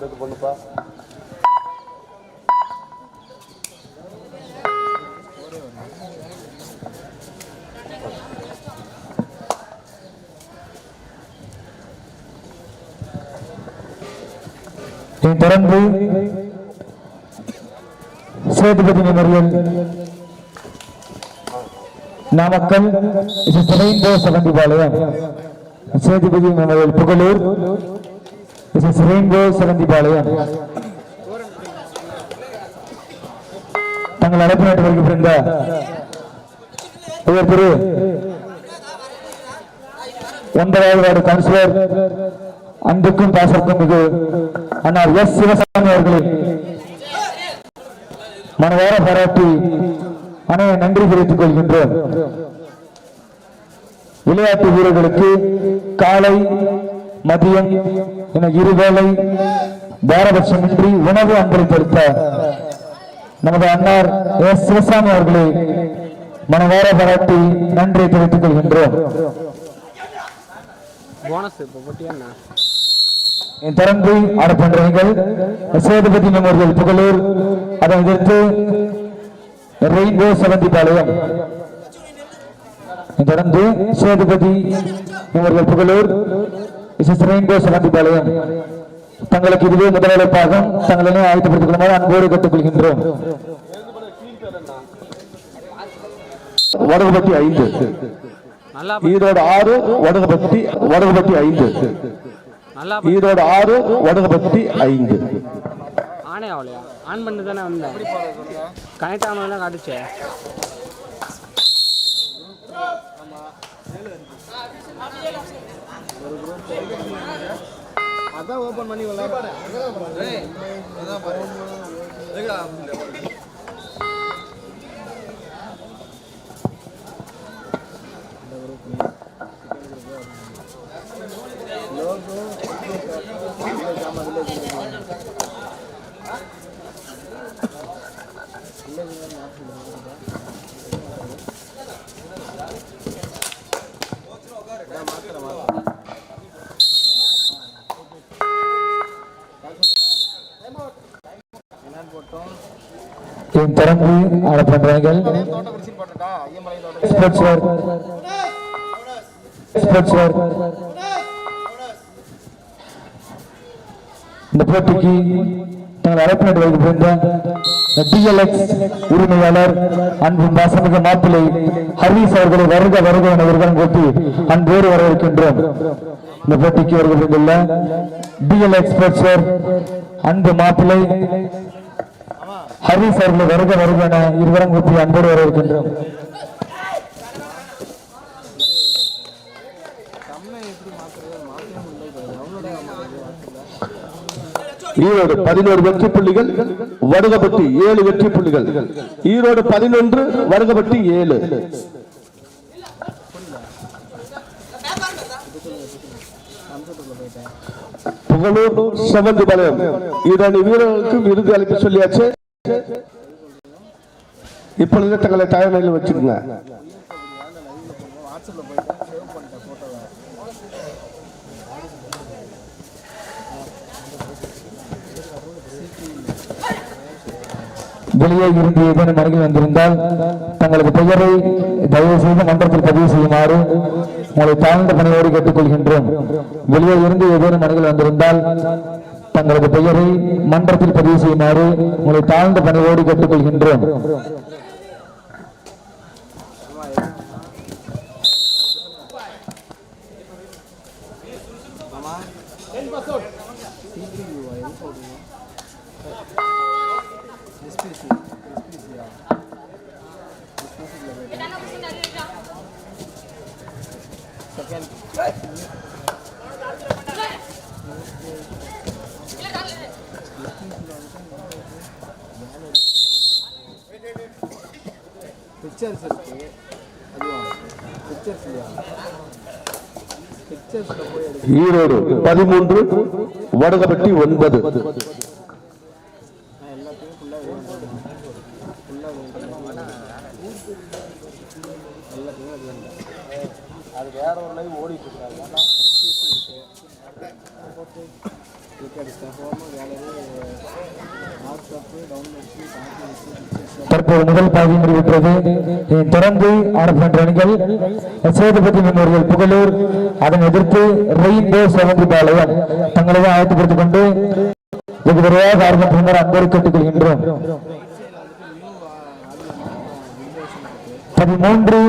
அடுத்த ரவுண்ட் பண்ணுப்பா தொடர்ந்து Sethupathi memorial Namakkal rainbow Sevanthipalayam Sethupathi memorial Pugalur. Rainbow Sevanthipalayam தங்கள் அழைப்பு நாட்டு வருகின்ற உயர் திரு ஒன்பதாவது வார்டு கவுன்சிலர் அன்புக்கும் பாசத்துக்கும் மிகு அண்ணார் எஸ் சிவசாமி அவர்களே. மனதார பாராட்டி அனைவரை நன்றி தெரிவித்துக் கொள்கின்றோம். விளையாட்டு வீரர்களுக்கு காலை மதியம் என இருவேளை பாரபட்சமின்றி உணவு அன்பளித்தளித்த நமது அன்னார் எஸ் சிவசாமி அவர்களை மனதார பாராட்டி நன்றி தெரிவித்துக் கொள்கின்றோம். தொடர்ந்து ஆடப்படுறவர்கள் சேதுபதி மெமோரியல் புகழூர் அதை எதிர்த்து ரெயின்போ செவந்திபாளையம் தொடர்ந்து சேதுபதி மெமோரியல் புகழூர் இசஸ் ரெயின்போ செவந்திபாளையம் தங்களுக்கு இதுவே முதல் அழைப்பாக தங்களை ஆயத்தப்படுத்திக் கொள்ளுமாறு அன்போடு கேட்டுக்கொள்கின்றோம். வடகுபட்டி ஐந்து. ஈரோடு ஆறு வடகுபட்டி வடகுபட்டி ஐந்து. ஈரோடு ஆறு வடகுபட்டி ஐந்து. ஆனே ஆகலையா ஆன் பண்ணி தானே வந்தேன் கனெக்ட் ஆனதான் காட்டுச்சே? அதான் ஓபன் பண்ணி டீம் தொடர்ந்து ஆடப்படுறவர்கள் ஸ்போர்ட்ஸ் வேர் ஸ்போர்ட்ஸ் வேர் இந்த போட்டிக்கு தங்கள் அழைப்பினர் வைக்கின்ற டிஎல்எக்ஸ் உரிமையாளர் அன்பு பாசமிக மாப்பிள்ளை ஹரீஸ் அவர்களை வருக வருக என விருதம் கூட்டி அன்போடு வரவேற்கின்றோம். இந்த போட்டிக்கு வருகின்றுள்ள டிஎல்எக்ஸ் அன்பு மாப்பிள்ளை ஹரிஸ் அவர்களை வருக வருக என இருவரும் கூப்பி அன்போடு வரவேற்கின்றோம். ஈரோடு பதினோரு வெற்றி புள்ளிகள் வடுகப்பட்டி ஏழு வெற்றி புள்ளிகள். ஈரோடு பதினொன்று வருகப்பட்டு ஏழு. புகழூர் செவந்தி பாளையம். இதனை வீரர்களுக்கும் இறுதி அழைப்பு சொல்லியாச்சு. இப்பொழுது தங்களை தயார் நிலையில் வச்சுக்கோங்க. வெளியே இருந்து ஏதேனும் அருகில் வந்திருந்தால் தங்களது பெயரை தயவு செய்து மன்றத்தில் பதிவு செய்யுமாறு உங்களை தாழ்ந்த பணியோடு கேட்டுக்கொள்கின்றோம். வெளியே இருந்து ஏதேனும் அருகில் வந்திருந்தால் தங்களது பெயரை மன்றத்தில் பதிவு செய்யுமாறு உங்களை தாழ்ந்த பணியோடு கேட்டுக்கொள்கின்றோம் Thank you. பிக்சர்ஸ் இருக்குது பிக்சர்ஸ் இல்லையா? ஈரோடு பதிமூன்று வடகப்பட்டி ஒன்பது. அது வேற ஒரு லைவ் ஓடிட்டு இருக்காங்க தற்போது முதல் பாதி முடிவுற்றது. தொடர்ந்து ஆடப்பட்ட அணிகள் சேதுபதி மெமோரியல் புகழூர் அதனை எதிர்த்து ரெயின்போ செவந்தி பாளையம் தங்களை ஆயத்தப்படுத்திக் கொண்டு வெகு விரைவாக ஆரம்பம் பின்னர் அன்போடு கேட்டுக்கொள்கின்றோம். பதிமூன்று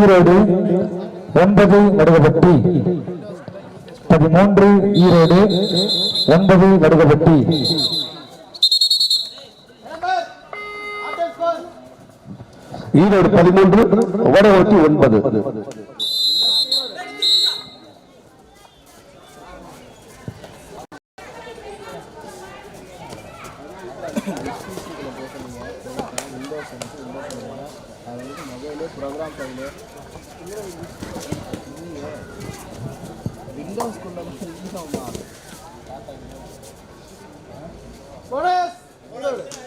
ஈரோடு ஒன்பது வடுகப்பட்டி பதிமூன்று ஈரோடு ஒன்பது நடுகப்பட்டி ஈரோடு பதிமூன்று வடுகப்பட்டி ஒன்பது. விண்டோஸ் வந்து விண்டோஸ் அது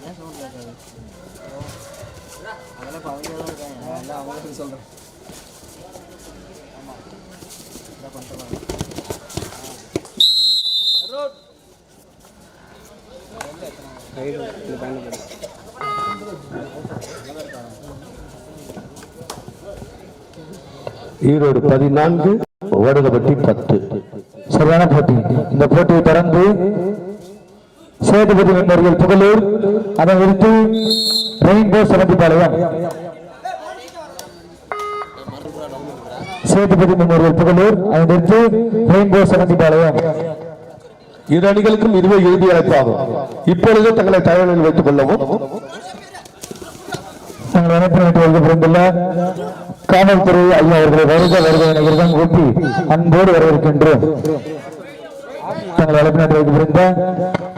ஏன் சவுண்ட் கேட்காது அதெல்லாம் இப்போ அவங்க தான் இருக்காங்க நான் எல்லாம் அவங்களுக்கு சொல்கிறேன் ஆமாம் ஈரோடு பதினான்கு வடுகப்பட்டி பத்து. சரியான போட்டி. இந்த போட்டியை தொடர்ந்து சேதுபதி மெமோரியல் புகழூர் அதை எடுத்து ரெயின்போ செவந்திபாளையம் சேதுபதி மெமோரியல் புகழூர் அதை எடுத்து ரெயின்போ செவந்திபாளையம் இரு அணிகளுக்கும் இதுவே இறுதி அழைப்பாகும். இப்பொழுது தங்களை தயாரில் வைத்துக் கொள்ளவும். தங்கள் அனுப்பினத்தை எழுதப்பட்டுள்ள காவல்துறை ஐயா அவர்களை வருக வருக என கூப்பி அன்போடு வரவேற்கின்றோம். தங்கள் அழைப்பினத்தை வைக்கப்பட்டிருந்த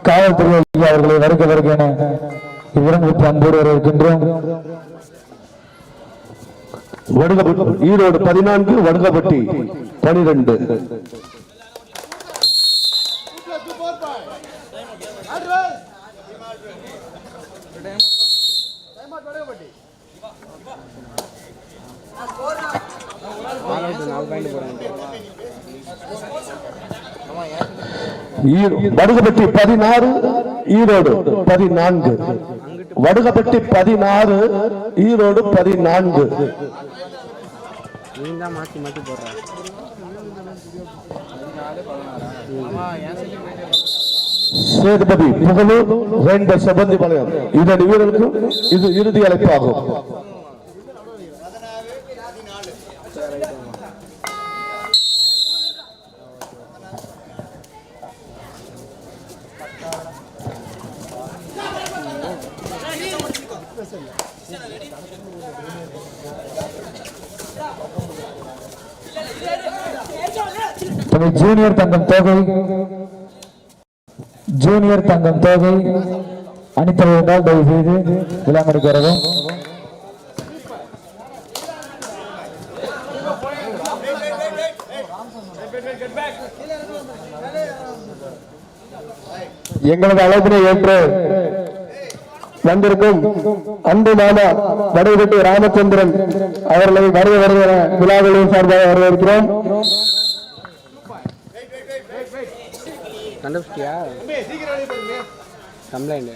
காவல்துறை அவர்களை வருக வருக என இவ்விடம் கூப்பி அன்போடு வரவேற்கின்றோம். வடுகப்பட்டி ஈரோடு பதினான்கு வடுகப்பட்டி பனிரெண்டு. நாலு பாயிண்ட் போகிறாங்க வடுகப்பட்டி பதினாறு ஈரோடு பதினான்கு. வடுகப்பட்டி பதினாறு ஈரோடு பதினான்கு. சேதுபதி புகழூர் ரெண்டு செபந்தி பாளையம் இதன் வீரர்களுக்கும் இது இறுதி அழைப்பாகும். தமிழ் ஜூனியர் தங்கம் தொகை. ஜூனியர் தங்கம் தொகை. அணித்தலை தயவு செய்து விளாங்கடிக்கு எங்களது அழைப்பினை ஏற்று வந்திருக்கும் அன்பு மாமா வடகுட்டி ராமச்சந்திரன் அவர்களை வருக வருகிற விழாக்களின் சார்பாக வரவேற்கிறோம். கண்டுபிடிச்சியா கம்ப்ளைண்ட்.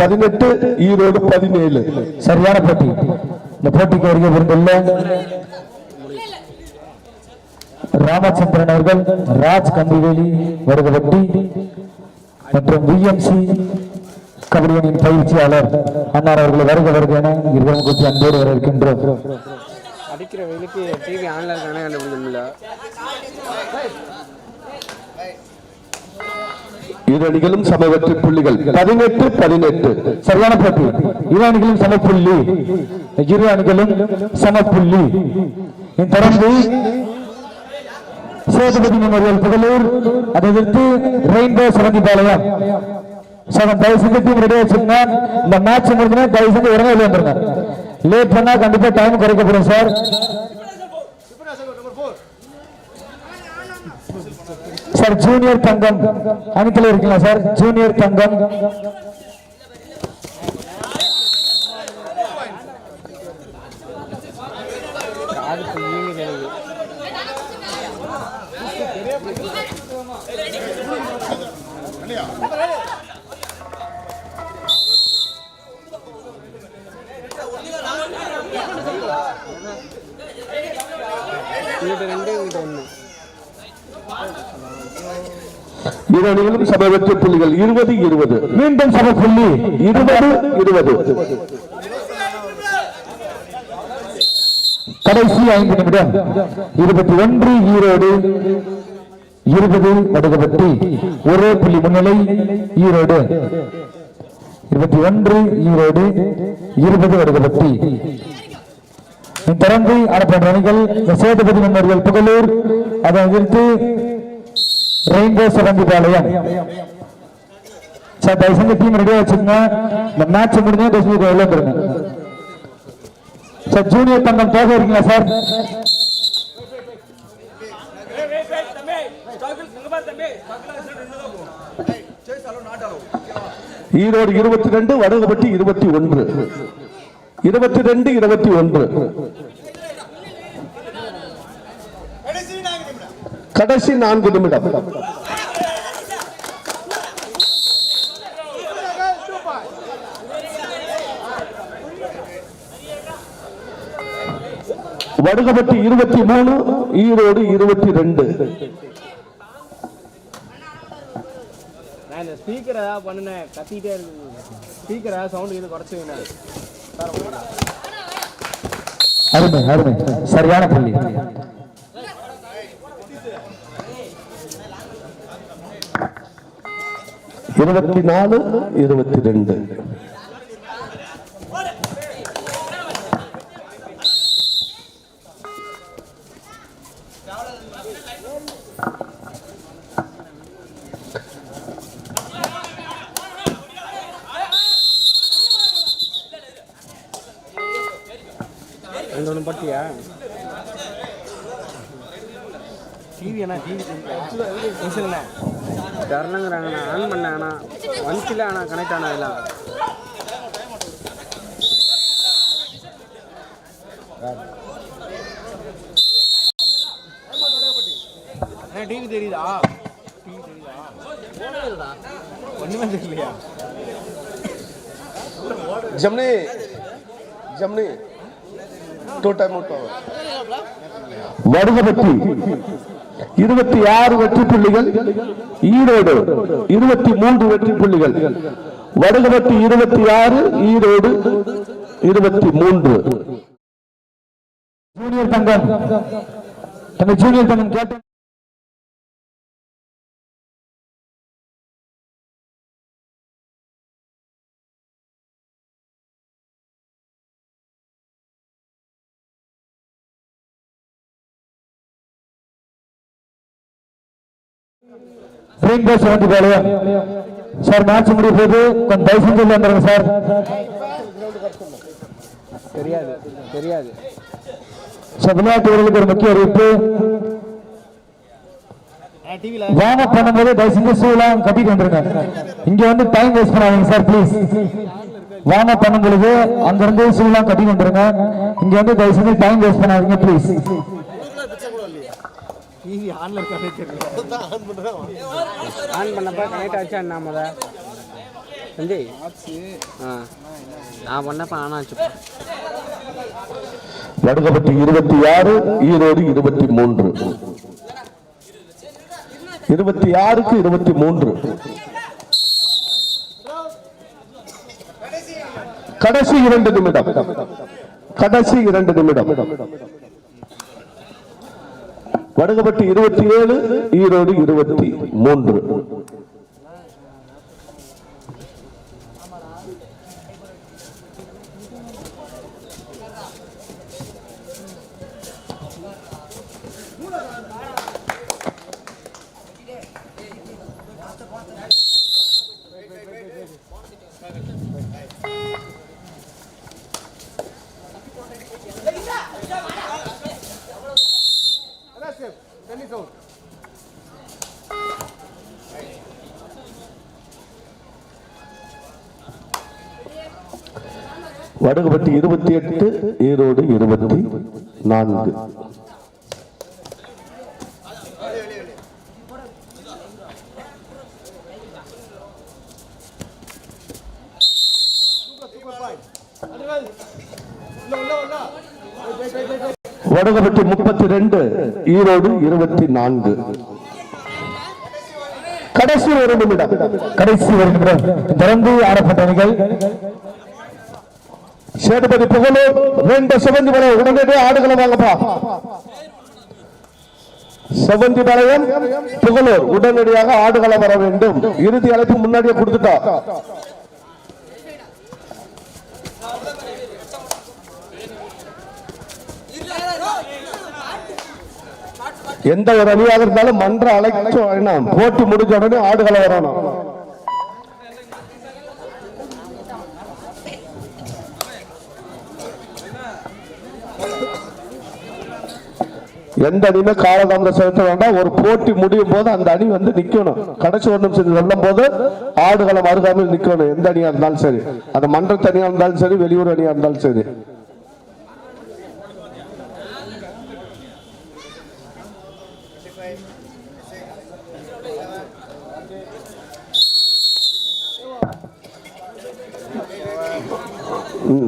பதினெட்டு ஈரோடு பதினேழு. சரியான போட்டி. இந்த போட்டிக்கு வருகை புரிந்துள்ள ராமச்சந்திரன் அவர்கள் ராஜ் கம்பிவேலி வருகப்பட்டி மற்றும் விஎம்சி கபடி அணியின் பயிற்சியாளர் அன்னார் அவர்களை வருக வருக என இருவரும் கூட்டி அன்போடு வரவேற்கின்றோம். அடிக்கிற வெயில் டிவி ஆன்ல இருக்கானே கண்டுபிடிக்க முடியல. இரு சம வெற்றி புள்ளிகள். பதினெட்டு பதினெட்டு. சரியான போட்டி. இரு அணிகளும் சமப்புள்ளி. இரு அணிகளும் சமப்புள்ளி. இதைத் தொடர்ந்து சேதுபதி மெமோரியல் புகழூர் அதை எதிர்த்து ரெயின்போ சிவந்திபாளையம் சகன் தயவு செஞ்சு டீம் ரெடியாக வச்சுங்க இந்த மேட்ச் முடிஞ்சுனா தயவு செஞ்சு உடனே வெளியே வந்துருங்க லேட் பண்ணா கண்டிப்பா டைம் குறைக்கப்படும் சார் சார் ஜூனியர் தங்கம். அணித்துல இருக்கீங்களா சார் ஜூனியர் தங்கம். இரு அணிகளும் சம வெற்றி புள்ளிகள் இருபது இருபது. மீண்டும் சமப்புள்ளி இருபது இருபது. கடைசி ஐந்து நிமிடம். இருபத்தி ஒன்று ஈரோடு இருபது வடுகப்பட்டி ஒரே புள்ளி முன்னிலை ஈரோடு. இருபத்தி ஒன்று ஈரோடு இருபது வடுகப்பட்டி தொடர்ந்து ஆடப்பட்ட அணிகள் சேதுபதி மன்னர்கள் புகழூர் அதை எதிர்த்து ரெயின்போ சிவந்திபாளையம் சார் தயவு செஞ்சு டீம் ரெடியா வச்சுக்கோங்க. இந்த மேட்ச் முடிஞ்சா தயவு செஞ்சு வந்துருங்க. சார் ஜூனியர் தங்கம் போக இருக்கீங்களா சார் ஈரோடு இருபத்தி ரெண்டு வடகுபட்டி இருபத்தி ஒன்று. இருபத்தி ரெண்டு இருபத்தி ஒன்று. கடைசி நான்கு நிமிடம். வடுகப்பட்டி இருபத்தி மூணு ஈரோடு இருபத்தி ரெண்டு. நான் ஸ்பீக்கரை பண்ணினேன் கத்திக்கிட்டே இருக்கு ஸ்பீக்கரை சவுண்டு இது குறைச்சுங்க அருமை அருமை. சரியான புள்ளி. இருபத்தி நாலு இருபத்தி ரெண்டு ரெண்டு பட்டியா டிவி அண்ணா டிவி தரணுங்கிறாங்கண்ணா ஆன் பண்ண அண்ணா வந்துச்சுல அண்ணா கனெக்ட் ஆனா எல்லாம். டிவி தெரியுதா? டிவி தெரியுதா? ஒன்றுமே தெரியலையா? ஜம்னி ஜம்னி. Two time out Vadugapatti. இருபத்தி ஆறு வெற்றி புள்ளிகள் ஈரோடு இருபத்தி மூன்று வெற்றி புள்ளிகள் வடகிழக்கு இருபத்தி ஆறு ஈரோடு இருபத்தி மூன்று. ஜூனியர் தங்கம் தங்க ஜூனியர் தங்கம் கேட்ட செவன்டி பாளையம் சார் மேட்ச் முடிய போது கொஞ்சம் தயவு செஞ்சு உள்ள வந்துருங்க சார் விளையாட்டு வீரர்களுக்கு ஒரு முக்கிய அறிவிப்பு. வார்ம் அப் பண்ணும்போது தயவு செஞ்சு ஷூலாம் கட்டிட்டு வந்துருங்க. இங்க வந்து டைம் வேஸ்ட் பண்ணாதீங்க சார் ப்ளீஸ் வார்ம் அப் பண்ணும் பொழுது அங்க இருந்து ஷூலாம் கட்டிட்டு வந்துருங்க. இங்க வந்து தயவு செஞ்சு டைம் வேஸ்ட் பண்ணாதீங்க ப்ளீஸ் டிவி ஆன்ல இருக்கானே தெரியல. ஆன் பண்ணப்ப கனெக்ட் ஆச்சா என்ன முத? சஞ்சய் ஆ. நான் பண்ணப்ப ஆனா ஆச்சு வடுகப்பட்டி இருபத்தி ஆறு ஈரோடு இருபத்தி மூன்று. இருபத்தி ஆறுக்கு இருபத்தி மூன்று. கடைசி இரண்டு நிமிடம். கடைசி இரண்டு நிமிடம். வடகப்பட்டி இருபத்தி ஏழு ஈரோடு இருபத்தி மூன்று. வடகுபட்டி இருபத்தி எட்டு ஈரோடு இருபத்தி நான்கு. வடகுபட்டி முப்பத்தி ரெண்டு ஈரோடு இருபத்தி நான்கு. கடைசி ஒரு நிமிடம். கடைசி ஒரு நிமிடம். தொடர்ந்து ஆடப்பட்டவர்கள் சேதுபதி புகழூர் ரெண்டு சிவந்தி மலையம் உடனடியே ஆடுகளை வாங்கப்பா. செவந்தி மலையம் புகழூர் உடனடியாக ஆடுகளை வர வேண்டும். இறுதி அழைப்பு முன்னாடியே கொடுத்துட்டா. எந்த ஒரு அணியாக இருந்தாலும் மன்ற அழைச்ச போட்டி முடிஞ்ச உடனே ஆடுகளை வரணும். எந்த அணியுமே காலதாமதம் செலுத்த வேண்டாம். ஒரு போட்டி முடியும் போது அந்த அணி வந்து நிக்கணும். கடைசி ஒரு நிமிஷம் சொல்லும் போது ஆடுகளம் அருகாமல் நிக்கணும். எந்த அணியா இருந்தாலும் சரி. அது மன்ற தனியா இருந்தாலும் சரி வெளியூர் அணியா இருந்தாலும் சரி.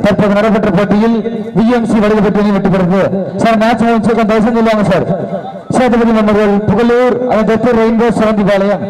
தற்போது நடைபெற்ற போட்டியில் விஎம்சி வடிவப்பட்டி அணி வெற்றி பெற்றது சார் மேட்ச் முடிச்சிருக்கோம் தயவு செஞ்சு சொல்லுவாங்க சார். சேதுபதி மன்னர்கள் புகழூர் அதன் ரெயின்போ சிவந்திபாளையம்